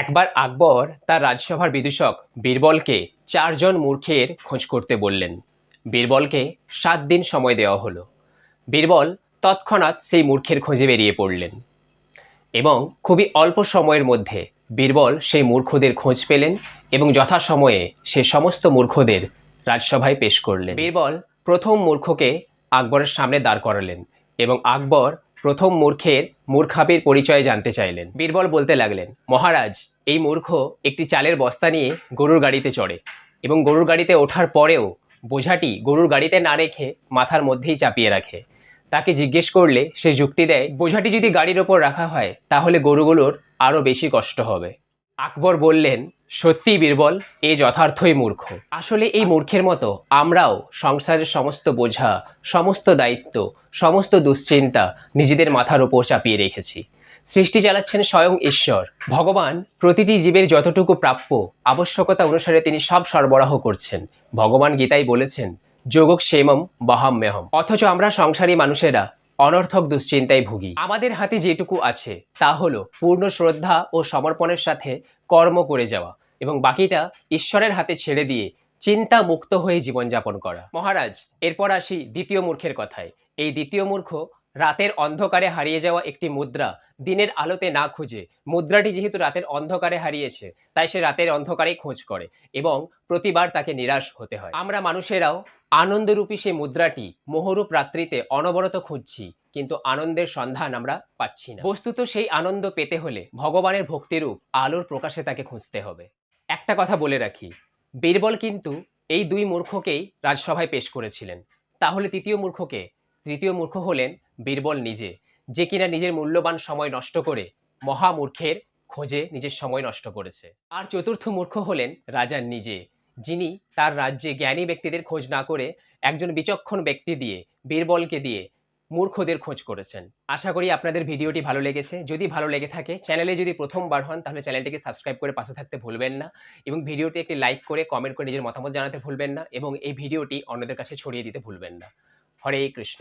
একবার আকবর তার রাজসভার বিদূষক বীরবলকে চারজন মূর্খের খোঁজ করতে বললেন। বীরবলকে সাত দিন সময় দেওয়া হলো। বীরবল তৎক্ষণাৎ সেই মূর্খের খোঁজে বেরিয়ে পড়লেন এবং খুবই অল্প সময়ের মধ্যে বীরবল সেই মূর্খদের খোঁজ পেলেন এবং যথাসময়ে সে সমস্ত মূর্খদের রাজসভায় পেশ করলেন। বীরবল প্রথম মূর্খকে আকবরের সামনে দাঁড় করালেন এবং আকবর প্রথম মূর্খের মূর্খাবের পরিচয় জানতে চাইলেন। বীরবল বলতে লাগলেন, মহারাজ, এই মূর্খ একটি চালের বস্তা নিয়ে গরুর গাড়িতে চড়ে এবং গরুর গাড়িতে ওঠার পরেও বোঝাটি গরুর গাড়িতে না রেখে মাথার মধ্যেই চাপিয়ে রাখে। তাকে জিজ্ঞেস করলে সে যুক্তি দেয়, বোঝাটি যদি গাড়ির ওপর রাখা হয়, তাহলে গরুগুলোর আরও বেশি কষ্ট হবে। আকবর বললেন, সত্যি বীরবল, এ যথার্থই মূর্খ। আসলে এই মূর্খের মতো আমরাও সংসারের সমস্ত বোঝা, সমস্ত দায়িত্ব, সমস্ত দুশ্চিন্তা নিজেদের মাথার ওপর চাপিয়ে রেখেছি। সৃষ্টি চালাচ্ছেন স্বয়ং ঈশ্বর। ভগবান প্রতিটি জীবের যতটুকু প্রাপ্য আবশ্যকতা অনুসারে তিনি সব সরবরাহ করছেন। ভগবান গীতাই বলেছেন, যোগক সেমম বহাম্যহম। অথচ আমরা সংসারী মানুষেরা অনর্থক দুশ্চিন্তায় ভুগি। আমাদের হাতে যেটুকু আছে, তা হলো পূর্ণ শ্রদ্ধা ও সমর্পণের সাথে কর্ম করে যাওয়া এবং বাকিটা ঈশ্বরের হাতে ছেড়ে দিয়ে চিন্তা মুক্ত হয়ে জীবনযাপন করা। মহারাজ, এরপর আসি দ্বিতীয় মূর্খের কথায়। এই দ্বিতীয় মূর্খ রাতের অন্ধকারে হারিয়ে যাওয়া একটি মুদ্রা দিনের আলোতে না খুঁজে। মুদ্রাটি যেহেতু রাতের অন্ধকারে হারিয়েছে, তাই সে রাতের অন্ধকারেই খোঁজ করে এবং প্রতিবার তাকে নিরাশ হতে হয়। আমরা মানুষেরাও আনন্দরূপী সেই মুদ্রাটি মোহরূপ রাত্রিতে অনবরত খুঁজছি, কিন্তু আনন্দের সন্ধান আমরা পাচ্ছি না। বস্তুত সেই আনন্দ পেতে হলে ভগবানের ভক্তিরূপ আলোর প্রকাশে তাকে খুঁজতে হবে। একটা কথা বলে রাখি, বীরবল কিন্তু এই দুই মূর্খকেই রাজসভায় পেশ করেছিলেন। তাহলে তৃতীয় মূর্খকে, তৃতীয় মূর্খ হলেন বীরবল নিজে, যে কিনা নিজের মূল্যবান সময় নষ্ট করে মহামূর্খের খোঁজে নিজের সময় নষ্ট করেছে। আর চতুর্থ মূর্খ হলেন রাজা নিজে, যিনি তার রাজ্যে জ্ঞানী ব্যক্তিদের খোঁজ না করে একজন বিচক্ষণ ব্যক্তি দিয়ে, বীরবলকে দিয়ে মূর্খদের খোঁজ করেছেন। আশা করি আপনাদের ভিডিওটি ভালো লেগেছে। যদি ভালো লেগে থাকে, চ্যানেলে যদি প্রথমবার হন, তাহলে চ্যানেলটিকে সাবস্ক্রাইব করে পাশে থাকতে ভুলবেন না এবং ভিডিওটি একটি লাইক করে কমেন্ট করে নিজের মতামত জানাতে ভুলবেন না এবং এই ভিডিওটি অন্যদের কাছে ছড়িয়ে দিতে ভুলবেন না। হরে কৃষ্ণ।